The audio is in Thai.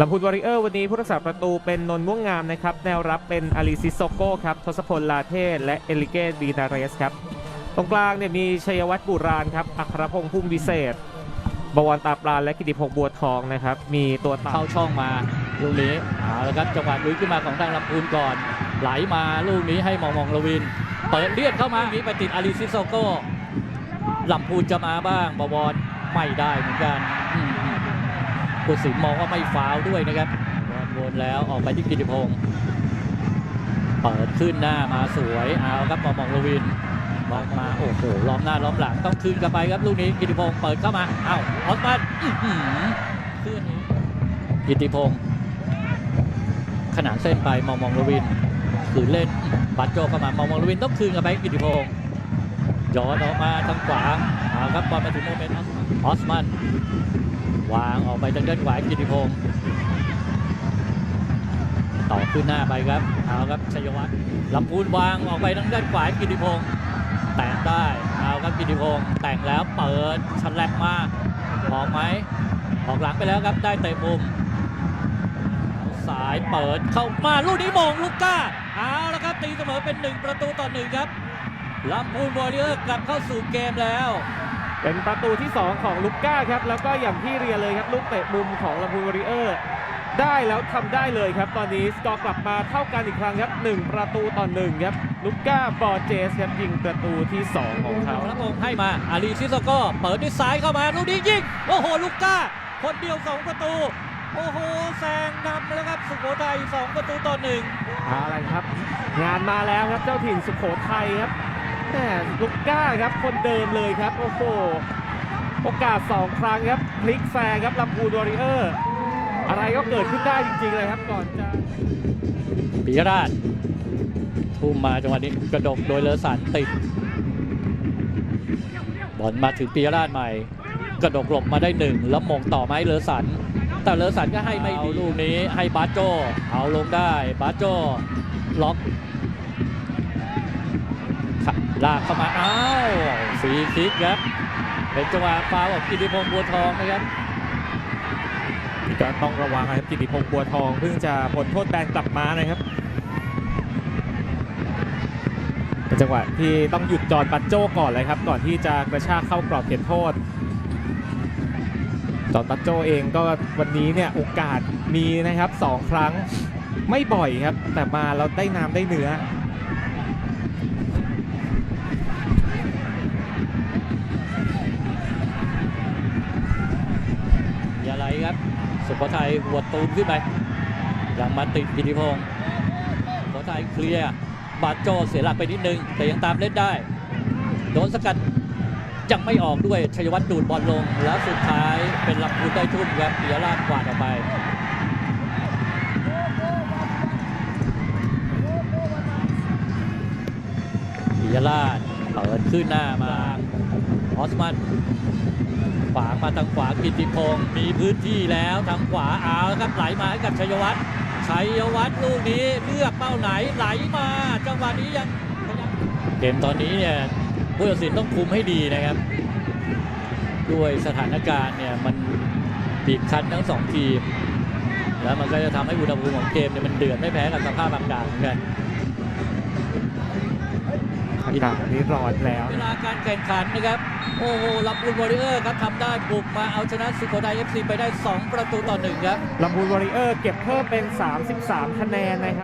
ลำพูนวอริเออร์วันนี้ผู้รักษาประตูเป็นนนท์ม่วงงามนะครับแนวรับเป็นอาลีซิโซโก้ครับทศพลลาเทศและเอลิเกตบีนาเรสครับตรงกลางเนี่ยมีชัยวัฒน์บุราณครับอัครพงษ์พุ่มวิเศษ บวรตาปราและกิติพงษ์บัวทองนะครับ มีตัวตัเข้าช่องมาลูกนี้เอาละครับจังหวะลุยขึ้นมาของทางลำพูนก่อน ไหลมาลูกนี้ให้มองมองลวิน เปิดเลียดเข้ามานี้ไปติดอาริซิโซโก้ลำพูนจะมาบ้างบวรไม่ได้เหมือนกันอื ผู้สินมองว่าไม่ฟาวด้วยนะครับวนแล้วออกไปที่กิติพงศ์เปิดขึ้นหน้ามาสวยเอาครับมองมองลวินมองมาโอ้โหล้อมหน้าล้อมหลังต้องคืนกลับไปครับลูกนี้กิติพงศ์เปิดเข้ามาเอ้าออสมันขึ้นกิติพงศ์ขนานเส้นไปมองมองลวินคืนเล่นบัตโจเข้ามามองมองลวินต้องคืนกลับไปกิติพงศ์ย้อนออกมาทางขวาเอาครับบอลมาถึงโมเมนต์ออสมัน วางออกไปทางด้านขวากิติพงศ์ต่อขึ้นหน้าไปครับเอาครับชัยวัฒน์ลำพูนวางออกไปทางด้านขวากิติพงศ์แต่งได้เอาครับกิติพงศ์แต่งแล้วเปิดชันแลบมาออกไหมออกหลังไปแล้วครับได้เตะมุมสายเปิดเข้ามาลูกนี้มงลูกก้าเอาละครับตีเสมอเป็น 1 ประตูต่อหนึ่งครับลำพูนวอริเออร์กลับเข้าสู่เกมแล้ว เป็นประตูที่ 2 ของลูกก้าครับ แล้วก็อย่างที่เรียนเลยครับลูกเตะมุมของลำพูนวอริเออร์ ได้แล้วทำได้เลยครับ ตอนนี้สกอร์กลับมาเท่ากันอีกครั้งครับ 1 ประตูต่อ1ครับลูกก้าบอร์เจสครับยิงประตูที่ 2 ของเขาแล้วงให้มาอารีซิโซโก้เปิดด้วยซ้ายเข้ามาลูกนี้ยิงโอ้โหลูกก้า คนเดียว 2 ประตูโอ้โหแซงนำแล้วครับสุโขทัย2ประตูต่อหนึ่งเอาละครับ งานมาแล้วครับเจ้าถิ่นสุโขทัยครับ แหมลูกก้าครับคนเดิมเลยครับโอ้โหโอกาส 2 ครั้งครับพลิกแซงครับลำพูนวอริเออร์อะไรก็เกิดขึ้นได้จริง ๆ เลยครับก่อนจะปิยราชทุ่มมาจังหวะนี้กระดกโดยเลอสันติดบอลมาถึงปิยราชใหม่ กระดกหลบมาได้หนึ่งแล้วมงต่อไหมาให้เลอสัน แต่เลอสันก็ให้ไม่ดีลูกนี้ให้บาสโจเอาลงได้บาสโจล็อก ลากเข้ามาอ้าวฟรีคิกครับ เป็นจังหวะฟาวของกิติพงศ์บัวทองนะครับก็ต้องระวังนะครับกิติพงศ์บัวทองเพิ่งจะพ้นโทษแบนกลับมานะครับเป็นจังหวะที่ต้องหยุดจอดปัดโจก่อนเลยครับ ก่อนที่จะกระชากเข้ากรอบเขตโทษ จอดปัดโจเองก็วันนี้เนี่ยโอกาสมีนะครับสองครั้งไม่บ่อยครับ แต่มาเราได้น้ำได้เนื้อ อย่าไหลครับ สุโขทัยหัวตูมขึ้นไปยังมาติดกิติพงศ์สุโขทัยเคลียร์บาดโจเสียหลักไปนิดนึง แต่ยังตามเล่นได้ โดนสกัดยังไม่ออกด้วยชัยวัฒน์ดูดบอลลง แล้วสุดท้ายเป็นลำพูนได้ทุ่มครับเปียราชกวาดออกไปปิยราชเปิดขึ้นหน้ามาออสมัน ขวางมาทางขวากิติพงศ์มีพื้นที่แล้วทางขวาเอาครับไหลมาให้กับชัยวัฒน์ชัยวัฒน์ลูกนี้เลือกเป้าไหนไหลมา จังหวะนี้ยังเกมตอนนี้เนี่ยผู้ตัดสินต้องคุมให้ดีนะครับ ด้วยสถานการณ์เนี่ยมันบีบคั้นทั้งสองทีม แล้วมันก็จะทำให้อุณหภูมิของเกมเนี่ยมันเดือดไม่แพ้กับสภาพอากาศเหมือนกัน อากาศนี่ร้อนแล้ว เวลาการแข่งขันนะครับ โอ้โหลำพูนวอริเออร์ครับทำได้บุกมาเอาชนะสุโขทัยเอฟซีไปได้ 2 ประตูต่อหนึ่งครับลำพูนวอริเออร์เก็บเพิ่มเป็น 33 คะแนนนะครับ